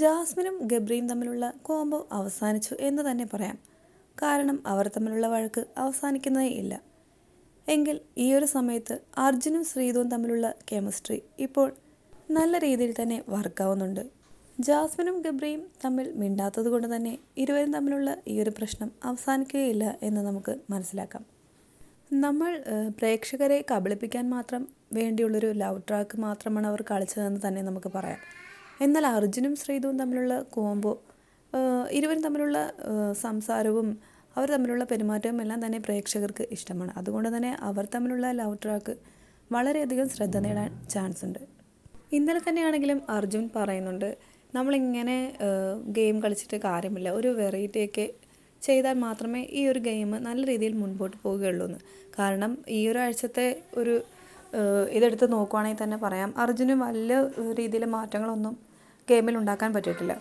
ജാസ്മിനും ഗബ്രിയും തമ്മിലുള്ള കോംബോ അവസാനിച്ചു എന്ന് തന്നെ പറയാം. കാരണം അവർ തമ്മിലുള്ള വഴക്ക് അവസാനിക്കുന്നതേ ഇല്ല. എങ്കിൽ ഈ ഒരു സമയത്ത് അർജുനും ശ്രീതുവും തമ്മിലുള്ള കെമിസ്ട്രി ഇപ്പോൾ നല്ല രീതിയിൽ തന്നെ വർക്കാവുന്നുണ്ട്. ജാസ്മിനും ഗബ്രിയും തമ്മിൽ മിണ്ടാത്തത് കൊണ്ട് തന്നെ ഇരുവരും തമ്മിലുള്ള ഈ ഒരു പ്രശ്നം അവസാനിക്കുകയില്ല എന്ന് നമുക്ക് മനസ്സിലാക്കാം. നമ്മൾ പ്രേക്ഷകരെ കബളിപ്പിക്കാൻ മാത്രം വേണ്ടിയുള്ളൊരു ലവ് ട്രാക്ക് മാത്രമാണ് അവർ കളിച്ചതെന്ന് തന്നെ നമുക്ക് പറയാം. എന്നാൽ അർജുനും ശ്രീതുവും തമ്മിലുള്ള കോംബോ ഇരുവരും തമ്മിലുള്ള സംസാരവും അവർ തമ്മിലുള്ള പെരുമാറ്റവും എല്ലാം തന്നെ പ്രേക്ഷകർക്ക് ഇഷ്ടമാണ്. അതുകൊണ്ട് തന്നെ അവർ തമ്മിലുള്ള ലവ് ട്രാക്ക് വളരെയധികം ശ്രദ്ധ നേടാൻ ചാൻസ് ഉണ്ട്. ഇന്നലെ തന്നെയാണെങ്കിലും അർജുൻ പറയുന്നുണ്ട് നമ്മളിങ്ങനെ ഗെയിം കളിച്ചിട്ട് കാര്യമില്ല. ഒരു വെറൈറ്റിയൊക്കെ ചെയ്താൽ മാത്രമേ ഈ ഒരു ഗെയിം നല്ല രീതിയിൽ മുൻപോട്ട് പോവുകയുള്ളൂ എന്ന് കാരണം ഈ ഒരാഴ്ചത്തെ ഒരു ഇതെടുത്ത് നോക്കുവാണെങ്കിൽ തന്നെ പറയാം അർജുന് വലിയ രീതിയിൽ മാറ്റങ്ങളൊന്നും ഗെയിമിൽ ഉണ്ടാക്കാൻ പറ്റിയിട്ടില്ല.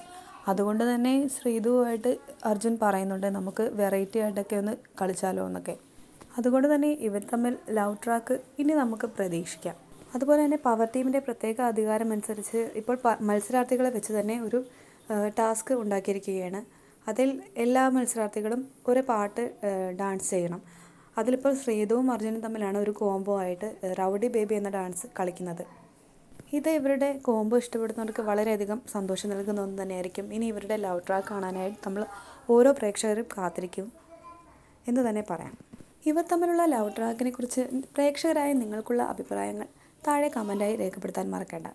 അതുകൊണ്ട് തന്നെ ശ്രീതുവായിട്ട് അർജുൻ പറയുന്നുണ്ട് നമുക്ക് വെറൈറ്റി ആയിട്ടൊക്കെ ഒന്ന് കളിച്ചാലോ എന്നൊക്കെ. അതുകൊണ്ട് തന്നെ ഇവർ തമ്മിൽ ലവ് ട്രാക്ക് ഇനി നമുക്ക് പ്രതീക്ഷിക്കാം. അതുപോലെ തന്നെ പവർ ടീമിന്റെ പ്രത്യേക അധികാരം അനുസരിച്ച് ഇപ്പോൾ മത്സരാർത്ഥികളെ വെച്ച് തന്നെ ഒരു ടാസ്ക് ഉണ്ടാക്കിയിരിക്കുകയാണ്. അതിൽ എല്ലാ മത്സരാർത്ഥികളും ഒരു പാട്ട് ഡാൻസ് ചെയ്യണം. അതിലിപ്പോൾ ശ്രീതുവും അർജുനും തമ്മിലാണ് ഒരു കോംബോ ആയിട്ട് റൗഡി ബേബി എന്ന ഡാൻസ് കളിക്കുന്നത്. ഇത് ഇവരുടെ കോംബോ ഇഷ്ടപ്പെടുന്നവർക്ക് വളരെയധികം സന്തോഷം നൽകുന്ന ഒന്ന് തന്നെയായിരിക്കും. ഇനി ഇവരുടെ ലവ് ട്രാക്ക് കാണാനായിട്ട് നമ്മൾ ഓരോ പ്രേക്ഷകരും കാത്തിരിക്കും എന്ന് തന്നെ പറയാം. ഇവർ തമ്മിലുള്ള ലവ് ട്രാക്കിനെ കുറിച്ച് പ്രേക്ഷകരായ നിങ്ങൾക്കുള്ള അഭിപ്രായങ്ങൾ താഴെ കമന്റായി രേഖപ്പെടുത്താൻ മറക്കേണ്ട.